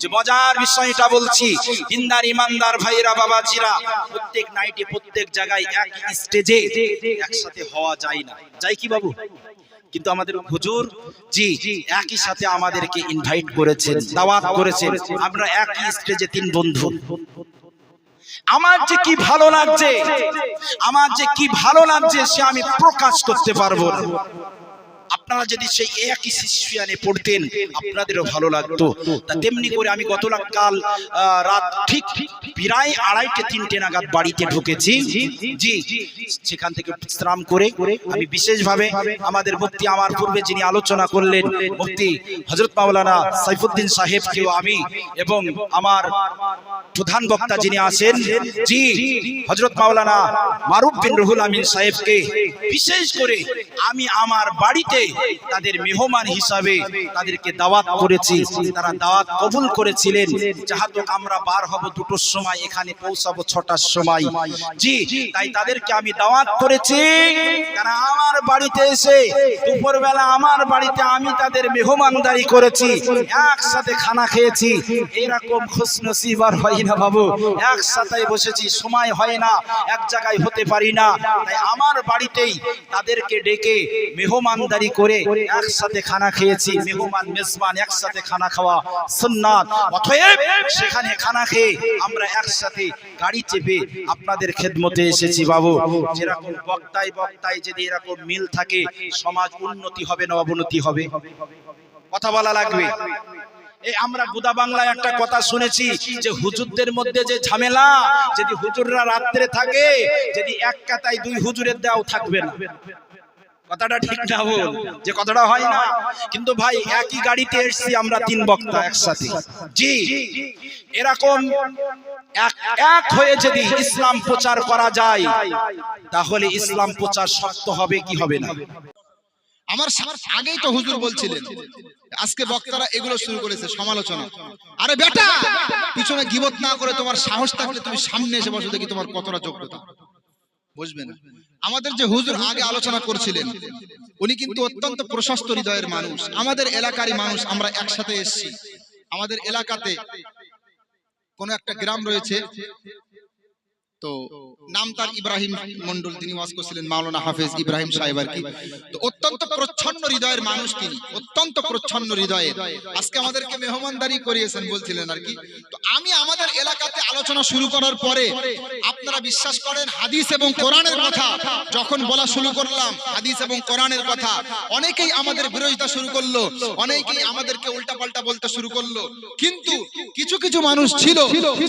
যে মজার বিষয়টা বলছি, দিনদার, ইমানদার ভাইরা বাবাজিরা, প্রত্যেক নাইটে, প্রত্যেক জায়গায় এক স্টেজে একসাথে হওয়া যায় না। যাই কি বাবু? কিন্তু আমাদের হুজুর, জি, একই সাথে আমাদেরকে ইনভাইট করেছেন, দাওয়াত করেছেন। আমরা একই স্টেজে তিন বন্ধু। আমার যে কি ভালো লাগছে, আমার যে কি ভালো লাগছে, সে আমি প্রকাশ করতে পারব না। আপনারা যদি সেই একই শিশুয়ানে পড়তেন, আপনাদেরও ভালো লাগতো। তা তেমনি করে আমি গত কাল রাত ঠিক প্রায় আড়াইটে, তিনটে নাগাদ বাড়িতে ঢুকেছি। জি, সেখান থেকে বিশ্রাম করে আমি বিশেষভাবে আমাদের মুক্তি আমার পূর্বে যিনি আলোচনা করলেন মুক্তি হজরত মাওলানা সাইফুদ্দিন সাহেবকেও আমি এবং আমার প্রধান বক্তা যিনি আছেন, জি হজরত মাওলানা মারুফ বিন রুহুল আমিন সাহেবকে বিশেষ করে আমি আমার বাড়িতে তাদের মেহমান হিসাবে তাদেরকে দাওয়াত করেছি, তারা দাওয়াত কবুল করেছিলেন। যাহাতো আমরা বার হব দুটোর সময়, এখানে পৌঁছাবো ছটার সময়। জি, তাই তাদেরকে আমি দাওয়াত করেছি। তারা আমার বাড়িতে এসে, দুপুরবেলা আমার বাড়িতে আমি তাদের মেহমানদারি করেছি। একসাথে খানা খেয়েছি। এরকম খুশ নসিব আর হয় না বাবু। একসাথে বসেছি, সময় হয় না, এক জায়গায় হতে পারি না। তাই আমার বাড়িতেই তাদেরকে ডেকে মেহমানদারি করে একসাথে খানা খেয়েছি, মেহমান, মেজবান, একসাথে খানা খাওয়া সুন্নাত। অতএব সেখানে খানা খেয়ে আমরা একসাথে গাড়ি চেপে আপনাদের খেদমতে এসেছি বাবু। যেরকম বক্তায় বক্তায় যদি এরকম মিল থাকে, সমাজ উন্নতি হবে না অবনতি হবে। কথা বলা লাগবে? এই আমরা গুদা বাংলায় একটা কথা শুনেছি যে হুজুরদের মধ্যে যে ঝামেলা, যদি হুজুররা রাত্রে থাকে, যদি এক কাতায় দুই হুজুরের দেওয়াও থাকবে না। কথাটা ঠিক না বল যে কথাটা হয় না। কিন্তু ভাই একই গাড়িতে এসেছি আমরা তিন বক্তা একসাথে। জি। এরকম এক এক হয়ে যদি ইসলাম প্রচার করা যায় তাহলে ইসলাম প্রচার শক্ত হবে কি হবে না? আমার আগেই তো হুজুর বলছিলেন আজকে বক্তারা এগুলো শুরু করেছে সমালোচনা। আরে বেটা পিছনে গিবত না করে তোমার সাহস থাকলে তুমি সামনে এসে বসো দেখি তোমার কতটা যোগ্যতা। বুঝবে না আমাদের যে হুজুর আগে আলোচনা করছিলেন উনি কিন্তু অত্যন্ত প্রশস্ত হৃদয়ের মানুষ। আমাদের এলাকারই মানুষ আমরা একসাথে এসছি। আমাদের এলাকাতে কোন একটা গ্রাম রয়েছে তো নাম তার ইব্রাহিম মন্ডল তিনি ওয়াজ করছিলেন মাওলানা হাফেজ ইব্রাহিম সাহেব আর কি। তো অত্যন্ত প্রচ্ছন্ন হৃদয়ের মানুষ তিনি। অত্যন্ত প্রচ্ছন্ন হৃদয়ের আজকে আমাদেরকে মেহমানদারি করিয়েছেন বলছিলেন আর কি। তো আমি আমাদের এলাকাতে আলোচনা শুরু করার পরে আপনারা বিশ্বাস করেন হাদিস এবং কোরআনের কথা যখন বলা শুরু করলাম হাদিস এবং কোরআনের কথা অনেকেই আমাদের বিরোধিতা শুরু করল অনেকেই আমাদেরকে উল্টাপাল্টা বলতে শুরু করল। কিন্তু কিছু কিছু মানুষ ছিল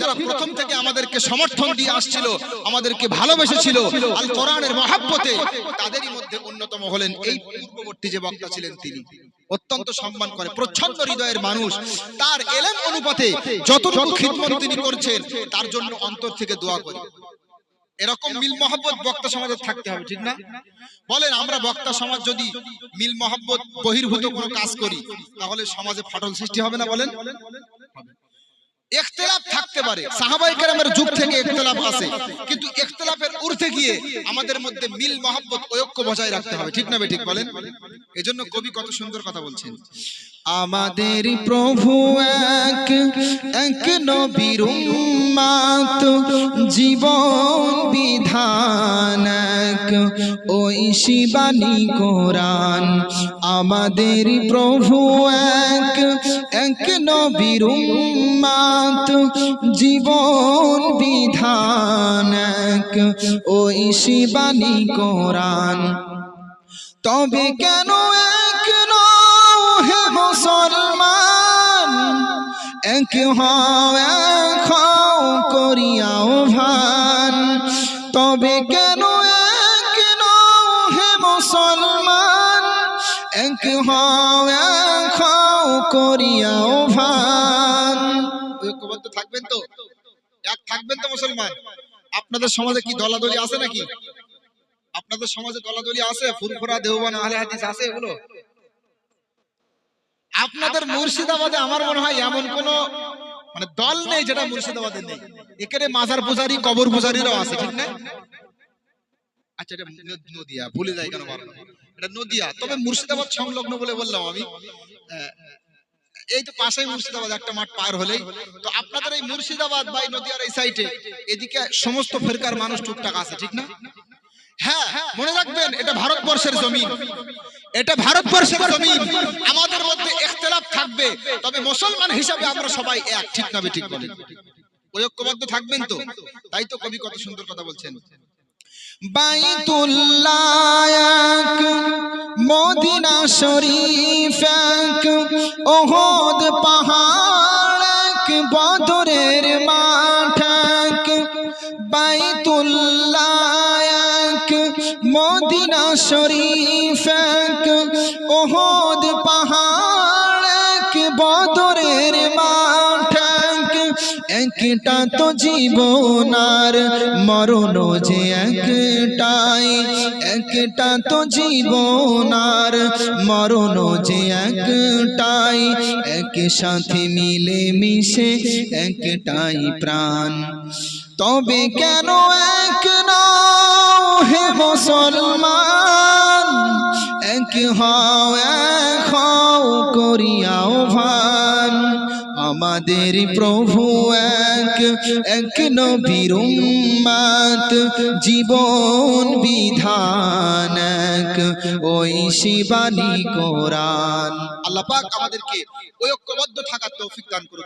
যারা প্রথম থেকে আমাদেরকে সমর্থন দিয়ে আসছিল আমাদেরকে ভালোবেসেছিল আল কোরআনের মহাব্বতে। তাদেরই মধ্যে অন্যতম হলেন এই পূর্ববর্তী যে বক্তা ছিলেন তিনি। অত্যন্ত সম্মান করে, প্রচ্ছন্ন হৃদয়ের মানুষ। তার এলেম অনুপাতে যতটুকু খিদমত তিনি করছেন, তার জন্য অন্তর থেকে দোয়া করি। এরকম মিল মহব্বত বক্তা সমাজে থাকতে হবে, ঠিক না? বলেন, আমরা বক্তা সমাজ যদি মিল মহব্বত বহির্ভূত কোনো কাজ করি, তাহলে সমাজে ফাটল সৃষ্টি হবে না, বলেন? থাকতে পারে। গিয়ে আমাদের ঐক্য বজায় রাখতে হবে। ঠিক ঠিক বলেন? কবি কত সুন্দর কথা বলছেন। আমাদের প্রভু এক এক নবীর জীবন বিধান। এক ওই শিবানী কোরআন। আমাদের প্রভু এক এক নবীর উম্মাত, জীবন বিধান এক ওই শিবানী কোরআন। তবে কেন এক হে মুসলমান? এক হও, এক করিয়াও থাকবেন তো? এক থাকবেন তো মুসলমান? আপনাদের সমাজে কি দলাদলি আছে নাকি? আপনাদের সমাজে দলাদলি আছে? ফুরফুরা দেওবান আহলে হাদিস আছে এগুলো? আপনাদের মুর্শিদাবাদে আমার মনে হয় এমন কোন মানে দল নেই যেটা মুর্শিদাবাদে নেই। এখানে মাজার পূজারি, কবর পূজারিরাও আছে, ঠিক না? আচ্ছা এটা নদিয়া ভুলে যাই কেন। এটা নদিয়া। তবে মুর্শিদাবাদ সংলগ্ন বলে বললাম আমি। এই তো পাশেই মুর্শিদাবাদ, একটা মাঠ পার হলেই। তো আপনাদের এই মুর্শিদাবাদ বা নদিয়ার এই সাইডে এদিকে সমস্ত ফেরকার মানুষ টুকটাক আছে, ঠিক না? হ্যাঁ মনে রাখবেন, এটা ভারতবর্ষের জমিন। এটা ভারতবর্ষের জমিন। আমাদের মধ্যে ইখতিলাফ থাকবে। তবে মুসলমান হিসাবে আমরা সবাই এক, ঠিক না ঠিক বলেন? ঐক্যবদ্ধ থাকবেন তো? তাই তো কবি কত সুন্দর কথা বলছেন। বাইতুল্লাহ এক, মদিনা শরীফ এক, ওহদ পাহাড় এক, বদরের মাঠ এক। বাইতুল্লাহ মদিনা শরীফ এক, ওহদ পাহাড় এক, বদরের মাঠ একটা তো জীবন আর মরণ যে একটাই একটা তো জীবন আর মরণ যে একটাই, এক সাথে মিলে মিশে একটাই প্রাণ। তবে কেন এক নাও হে মুসলমান? এক হও এক হও, করিয়াও ভান আমাদের প্রভু এক এক নবীর উম্মাত জীবন বিধান এক, ওই শিবানী কোরআন। আল্লাহ পাক আমাদেরকে ঐক্যবদ্ধ থাকার তৌফিক দান করুন